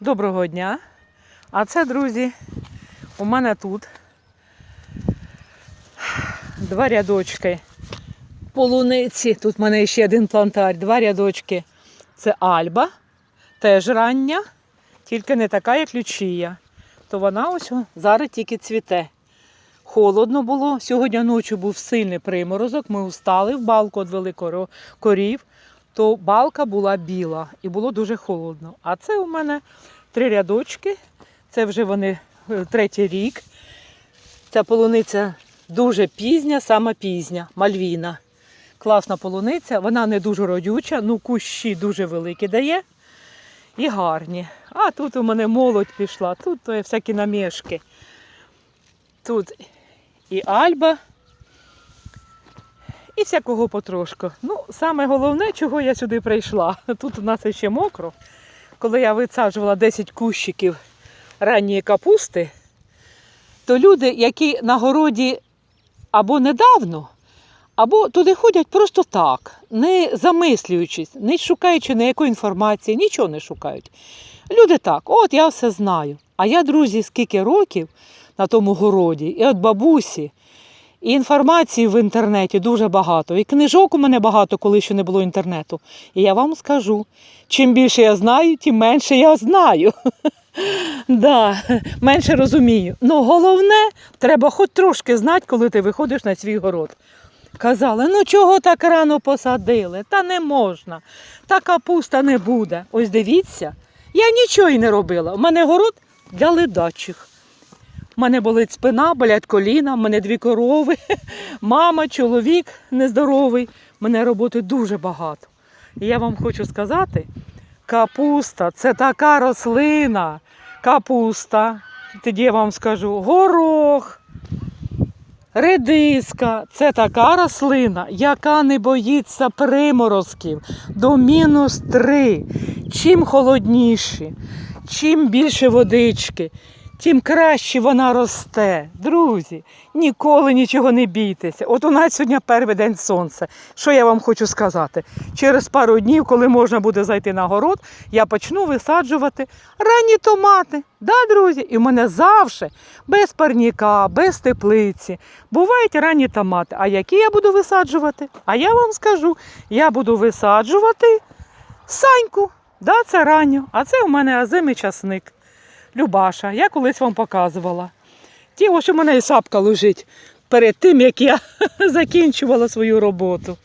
Доброго дня. А це, друзі, у мене тут два рядочки полуниці. Тут в мене ще один плантар, два рядочки. Це Альба, теж рання, тільки не така, як Лючія. То вона ось зараз тільки цвіте. Холодно було. Сьогодні ночі був сильний приморозок. Ми встали в балку, відвели коро- корів, то балка була біла і було дуже холодно. А це у мене три рядочки. Це вже вони е, третій рік. Ця полуниця дуже пізня, сама пізня, мальвіна. Класна полуниця, вона не дуже родюча, ну кущі дуже великі дає і гарні. А тут у мене молодь пішла, тут то є всякі намішки. Тут і альба, і всякого потрошку. Ну, саме головне, чого я сюди прийшла. Тут у нас ще мокро. Коли я висаджувала 10 кущиків ранньої капусти, то люди, які на городі або недавно, або туди ходять просто так, не замислюючись, не шукаючи ніякої інформації, нічого не шукають. Люди так, от я все знаю. А я, друзі, скільки років на тому городі, і от бабусі, і інформації в інтернеті дуже багато. І книжок у мене багато, коли ще не було інтернету. І я вам скажу, чим більше я знаю, тим менше я знаю. Да, менше розумію. Ну головне, треба хоч трошки знати, коли ти виходиш на свій город. Казали, ну чого так рано посадили? Та не можна. Та капуста не буде. Ось дивіться, я нічого й не робила. У мене город для ледачих. У мене болить спина, болять коліна, в мене дві корови, мама, чоловік нездоровий. Мене роботи дуже багато. І я вам хочу сказати, капуста це така рослина. Капуста, тоді я вам скажу, горох, редиска це така рослина, яка не боїться приморозків до мінус 3. Чим холодніші, чим більше водички, тим краще вона росте. Друзі, ніколи нічого не бійтеся. От у нас сьогодні перший день сонця. Що я вам хочу сказати? Через пару днів, коли можна буде зайти на город, я почну висаджувати ранні томати. Да, друзі? І в мене завжди без парніка, без теплиці. Бувають ранні томати. А які я буду висаджувати? А я вам скажу, я буду висаджувати саньку. Да, це ранню. А це у мене азимий часник. Любаша, я колись вам показувала. Ті, що в мене і сапка лежить перед тим, як я закінчувала свою роботу.